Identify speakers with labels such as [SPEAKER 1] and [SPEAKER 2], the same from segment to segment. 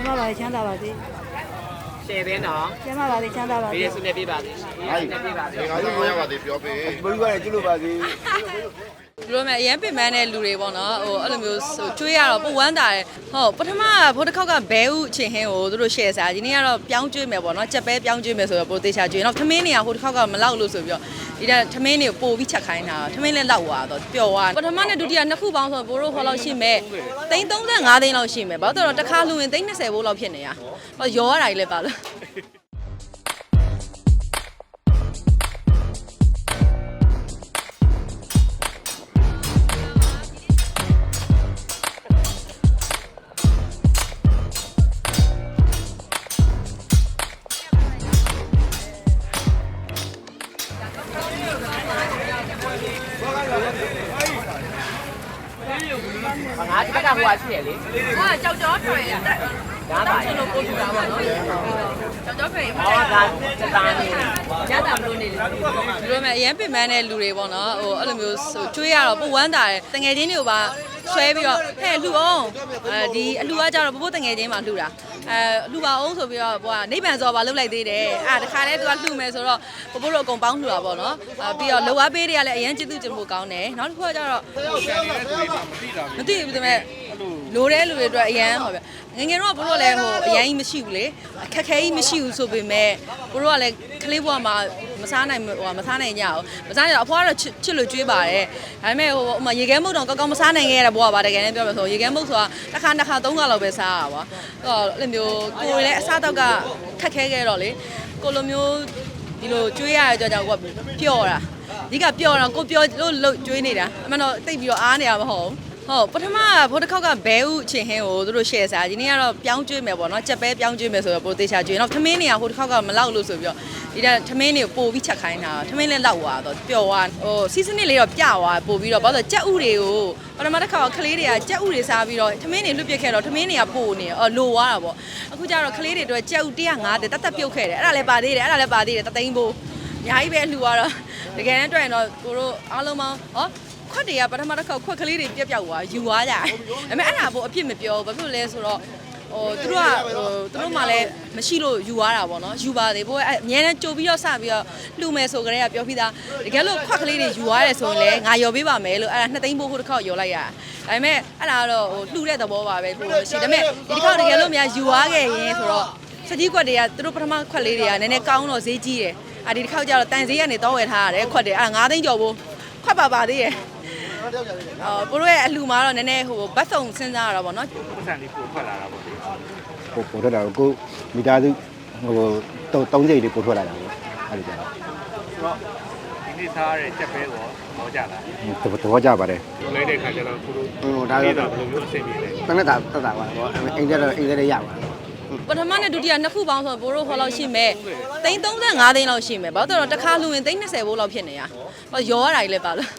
[SPEAKER 1] ကျမပါလေချမ်းသာပါစေ
[SPEAKER 2] ရှယ်ပေးနော်
[SPEAKER 1] ကျမပါလေချမ်းသာပါ
[SPEAKER 2] ဘေး
[SPEAKER 1] စေ
[SPEAKER 2] ရစုနဲ့ပြပါသေးရှင်ဘေးရစုနဲ့ပြပါသေး
[SPEAKER 3] ငါတို့မရပါသေးပြောပေး
[SPEAKER 4] ဘယ်လိုလဲကျွလို့ပါ သေး
[SPEAKER 5] ဒီလိုမျိုးအရင်ပင်ပန်းတဲ့လူတွေပေါ့နော်ဟိုအဲ့လိုမျိုးဟိုကျွေးရတော့ပူဝမ်းတာတယ်ဟုတ်ပထမဘိုးတစ်ခေါက်ကဘဲဥအချင်းဟင်းကိုသူတို့ share စားဒီနေ့ကတော့ပြောင်းကျွေးမယ်ပေါ့နော်ကြက်ပဲပြောင်းကျွေးမယ်ဆိုတော့ပိုသေးချာကျွေးတော့ထမင်းနေရဟိုတစ်ခေါက်ကမလောက်လို့ဆိုပြီးတော့ဒီကထမင်းတွေကိုပို့ပြီးချက်ခိုင်းတာထမင်းလည်းလောက်သွားတော့ပျော်သွားပထမနဲ့ဒုတိယနှစ်ခုပေါင်းဆိုဘိုးတို့ဟောလောက်ရှိမယ်သိန်း35သိန်းလောက်ရှိမယ်ဘာလို့လဲဆိုတော့တစ်ခါလူရင်သိန်း20ဘိုးလောက်ဖြစ်နေရဟောရောရတာကြီးလည်းပါလို့
[SPEAKER 2] ငါဒီဘက်ကဟိုကရှိရလေ
[SPEAKER 5] ဟာကြောက်ကြောထွေရ
[SPEAKER 2] ဒါပါ
[SPEAKER 5] ကျွန်တော်ပို့ပြတာပါနော်ကြောက်ကြောထွေ
[SPEAKER 2] ဟောဒါစတာနေ
[SPEAKER 5] ရတာမလို့နေလေဒီလိုမျိုးအရင်ပင်ပန်းတဲ့လူတွေပေါ့နော်ဟိုအဲ့လိုမျိုးဟိုကျွေးရတော့ပူဝမ်းတာတယ်တငယ်ချင်းတွေကိုပါ ဆွဲပြီးတော့ဟဲ့လှူအောင်အဲဒီအလှူကကြတော့ပပိုးတငယ်ချင်းမှလှူတာအဲလှူပါအောင်ဆိုပြီးတော့ဟိုကနိဗ္ဗာန်ဇော်ပါလှုပ်လိုက်သေးတယ်အဲတခါလဲသူကလှူမယ်ဆိုတော့ပပိုးတို့အကုန်ပေါင်းလှူတာပေါ့နော်အဲပြီးတော့လောအားပေးတွေကလည်းအရင်ကျေးဇူးတင်ဖို့ကောင်းတယ်နောက်တစ်ခုကကြတော့မသိဘူးဒါပေမဲ့ လိုတဲ့လူတွေအတွက်အရင်ဟောဗျငယ်ငယ်တော့ဘိုးတို့လည်းဟိုအရင်ကြီးမရှိဘူးလေအခက်ခဲကြီးမရှိဘူးဆိုပေမဲ့ဘိုးတို့ကလည်းကလေးဘွားမှာမစားနိုင်ဟိုမစားနိုင်ကြအောင်မစားနိုင်တော့အဖွားကတော့ချစ်ချစ်လို့ကြွေးပါတယ်ဒါပေမဲ့ဟိုဟိုမှာရေခဲမုတ်တောင်ကောက်ကောက်မစားနိုင်ခဲ့ရတဲ့ဘွားပါတကယ်နဲ့ပြောမယ်ဆိုရေခဲမုတ်ဆိုတာတစ်ခါတစ်ခါသုံးခါလောက်ပဲစားရပါတော့အဲ့လိုမျိုးကိုယ်လည်းအစားတော့ကခက်ခဲခဲ့တော့လေကိုလိုမျိုးဒီလိုကြွေးရတဲ့ကြောင့်ကိုကပျော့တာဒီကပျော့တော့ကိုပျော့လို့လို့ကြွေးနေတာအမှန်တော့တိတ်ပြီးတော့အားနေရမှာမဟုတ် ဟုတ်ပထမဘိုးတစ်ခေါက်ကဘဲဥအချင်းဟင်းကိုသူတို့ share စားဒီနေ့ကတော့ပြောင်းကျွေးမယ်ပေါ့နော်ကြက်ပဲပြောင်းကျွေးမယ်ဆိုတော့ပိုသေးချာကျွေးတော့ထမင်းနေရဟိုတစ်ခေါက်ကမလောက်လို့ဆိုပြီးတော့ဒီကထမင်းတွေကိုပို့ပြီးချက်ခိုင်းတာထမင်းလည်းလောက်သွားတော့ပျော်သွားဟိုစီးစနစ်လေးတော့ပြသွားပို့ပြီးတော့ဘာလို့ကြက်ဥတွေကိုပထမတစ်ခါကကလေးတွေကကြက်ဥတွေစားပြီးတော့ထမင်းတွေလွတ်ပြစ်ခဲ့တော့ထမင်းတွေကပို့နေအော်လိုသွားတာပေါ့အခုကျတော့ကလေးတွေအတွက်ကြက်ဥ150တက်တက်ပြုတ်ခဲ့တယ်အဲ့ဒါလည်းပါသေးတယ်အဲ့ဒါလည်းပါသေးတယ်တသိန်းပို့အများကြီးပဲလှူသွားတော့တကယ်တမ်းတွေ့ရင်တော့ကိုတို့အားလုံးပေါင်းဟော ခွက်တွေကပထမတစ်ခါခွက်ကလေးတွေပြက်ပြောက်သွားယူသွားကြတယ်။ဒါပေမဲ့အဲ့ဒါကိုအပြစ်မပြောဘူး။ဘာဖြစ်လို့လဲဆိုတော့ဟိုသူတို့ကဟိုသူတို့မှလည်းမရှိလို့ယူသွားတာပေါ့နော်။ယူပါသေးဘိုးအများနဲ့ကြိုပြီးတော့စပြီးတော့လှူမယ်ဆိုကြတဲ့ကပြောပြီးသားတကယ်လို့ခွက်ကလေးတွေယူသွားတယ်ဆိုရင်လည်းငါယော်ပေးပါမယ်လို့အဲ့ဒါနှစ်သိန်းဘိုးဟိုတစ်ခေါက်ယော်လိုက်ရတာ။ဒါပေမဲ့အဲ့ဒါကတော့ဟိုလှူတဲ့သဘောပါပဲဘိုးမရှိ။ဒါပေမဲ့ဒီတစ်ခေါက်တကယ်လို့များယူသွားခဲ့ရင်ဆိုတော့စတိခွက်တွေကသူတို့ပထမခွက်လေးတွေကနည်းနည်းကောင်းတော့ဈေးကြီးတယ်။အာဒီတစ်ခေါက်ကျတော့တန်ဈေးကနေတော့ဝယ်ထားရတယ်ခွက်တွေအဲ့ဒါ9သိန်းကျော်ဘိုးခွက်ပါပါသေး တယ်။အော်ကိုတို့ရဲ့အလှမှာတော့နည်းနည်းဟိုဘတ်စုံစဉ်းစားရတာပေါ့နော်
[SPEAKER 4] ပတ်စံလေးပို့ထွက်လာတာပေါ့လေပို့ပို့ထွက်လာတော့ကိုမိသားစုဟိုတော့၃ချိန်လေးပို့ထွက်လာတာပေါ့အဲ့ဒီကြတော့
[SPEAKER 6] ဆိုတော့ဒီနေ့စားရတဲ့ချက်ပဲကိုဟောကြလား
[SPEAKER 4] တော့ကြပါတယ်
[SPEAKER 6] လိုက်တဲ့ခါကျတော့သူတို့
[SPEAKER 4] ဟိုဒါတော့
[SPEAKER 6] ဘယ်လိုမျိုးအဆင်ပြေလဲ
[SPEAKER 4] တနက်တာတက်တာပါပေါ့အိမ်ကျတော့အိမ်လည်းရပါ
[SPEAKER 5] ပထမနဲ့ဒုတိယနှစ်ခုပေါင်းဆိုဘိုးတို့ဟောလောက်ရှိမယ်သိန်း35သိန်းလောက်ရှိမယ်ဘာလို့လဲဆိုတော့တစ်ခါလူရင်သိန်း20ဘိုးလောက်ဖြစ်နေရဟောရောရတာကြီးလည်းပါလို့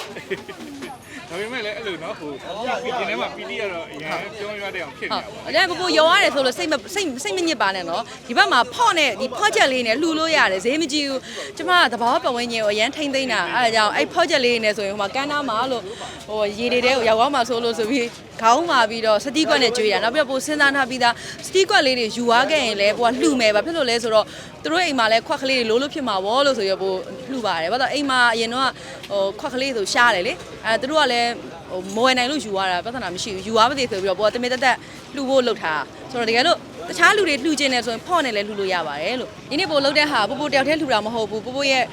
[SPEAKER 6] ဒါပေမဲ့လည်းအဲ့လိုနော်ဟိုဒီထဲမှာပီတိရတော့အရင်ပြောရတဲ့အောင်ဖြစ်
[SPEAKER 5] ဟု
[SPEAKER 6] နေ
[SPEAKER 5] တ်
[SPEAKER 6] တာပေါ့
[SPEAKER 5] အဲ့ဒါပပရောရတယ်ဆိုလို့စိတ်မစိတ်စိတ်မညစ်ပါနဲ့နော်ဒီဘက်မှာဖော့နဲ့ဒီဖော့ချက်လေးနဲ့လှူလို့ရတယ်ဈေးမကြည့်ဘူးကျမကသဘာဝပတ်ဝန်းကျင်ကိုအရန်ထိမ့်သိမ့်တာအဲ့ဒါကြောင့်အဲ့ဖော့ချက်လေးနဲ့ဆိုရင်ဟိုမှာကန်းသားမှာလို့ဟိုရေတွေတဲကိုရောက်သွားမှာဆိုလို့ဆိုပြီးခေါင်းမာပြီးတော့စတီးကွက်နဲ့ကြွေးရနောက်ပြီးတော့ပိုစဉ်းစားထားပြီးသားစတီးကွက်လေးတွေယူသွားခဲ့ရင်လည်းဟိုကလှူမယ်ဘာဖြစ်လို့လဲဆိုတော့သူတို့အိမ်မှာလည်းခွက်ကလေးတွေလိုးလို့ဖြစ်မှာဗောလို့ဆိုရပိုလှူပါတယ်ဘာလို့အိမ်မှာအရင်တော့ဟိုခွက်ကလေးဆိုရှားတယ်လေအဲသူတို့ကလည်းဟိုမဝယ်နိုင်လို့ယူသွားတာပြဿနာမရှိဘူးယူသွားပါသေးဆိုပြီးတော့ဘောတမင်တက်တက်လှူဖို့လုပ်ထားဆိုတော့တကယ်လို့တခြားလူတွေလှူခြင်းနဲ့ဆိုရင်ဖော့နဲ့လည်းလှူလို့ရပါတယ်လို့ဒီနေ့ပို့လုပ်တဲ့ဟာပို့ပို့တယောက်တည်းလှူတာမဟုတ်ဘူးပို့ပို့ရဲ့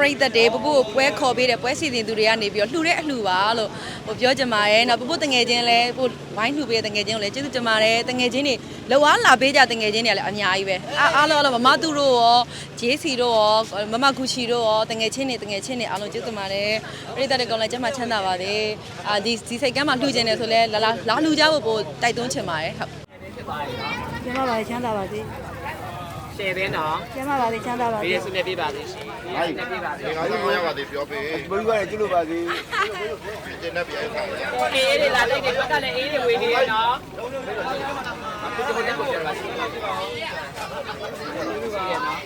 [SPEAKER 5] ပရိသတ်တွေပပို့ပွဲခေါ်ပေးတဲ့ပွဲစီစဉ်သူတွေကနေပြီးတော့လှူတဲ့အလှူပါလို့ဟိုပြောချင်ပါတယ်နောက်ပပို့တငယ်ချင်းလည်းပို့ဝိုင်းလှူပေးတဲ့တငယ်ချင်းကိုလည်းကျေးဇူးတင်ပါတယ်တငယ်ချင်းတွေလောအားလာပေးကြတငယ်ချင်းတွေကလည်းအများကြီးပဲအားအားလုံးအားလုံးမမသူတို့ရောဂျေးစီတို့ရောမမကူချီတို့ရောတငယ်ချင်းတွေတငယ်ချင်းတွေအားလုံးကျေးဇူးတင်ပါတယ်ပရိသတ်တွေကောင်လည်းကျမ်းမာချမ်းသာပါစေအာဒီဒီစိတ်ကမ်းမှာလှူခြင်းတယ်ဆိုလဲလာလာလာလှူကြဖို့ပို့တိုက်တွန်းချင်ပါတယ်ဟုတ်
[SPEAKER 1] ကျမပါလေချမ်းသာပါစေ
[SPEAKER 2] ရှယ်ပေးနော်
[SPEAKER 1] ကျမပါလေချမ်းသာပါ
[SPEAKER 2] ဘေး
[SPEAKER 1] စေ
[SPEAKER 2] ရစုနဲ့ပြပါသေးရှင်ဘေးရစုနဲ့ပြပါသေး
[SPEAKER 3] ငါတို့မရပါသေးပြောပေး
[SPEAKER 4] ဘယ်လိုလဲကျွလို့ပါသေး
[SPEAKER 3] ကျင်းနေပြရခါရ
[SPEAKER 2] အေးအေးလေးလာလိုက်တယ်ဘက်ကလည်းအေးလေးဝေးနေရနော်အခုဒီဘက်ကိုပြောပါစီရနော်